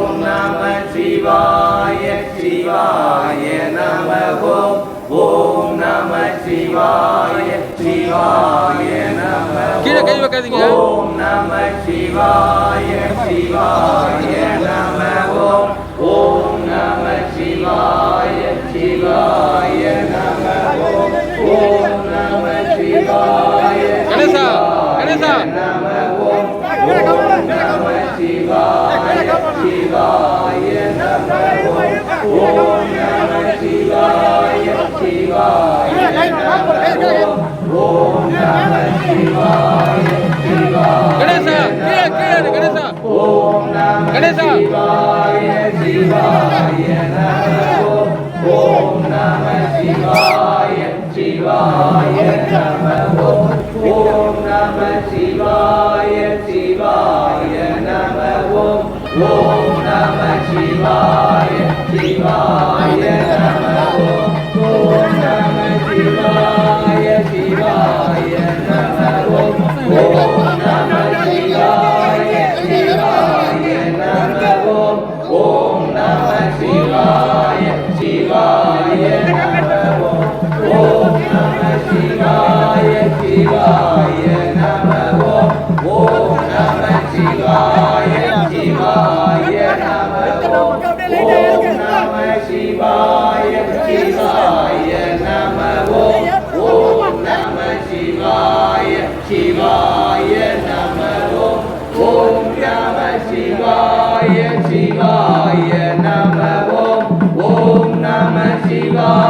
ஓம் நம சிவாய சிவாய நம ஓம் நம சிவாய சிவாய நம கீழே கை வைக்காதீங்க. ஓம் நம சிவாய சிவாய சிவாய ஓம் நம சிவாய சிவாய நம ஓம் நம சிவாய சிவாய கணேசா கீழே கீழே கணேசா ஓம் நம சிவாய சிவாய ஓம் நம சிவாய சிவாய நம ஓம் நம சிவாய சிவாய Oh, Namah शिवाय नम ओम ओम नम शिवाय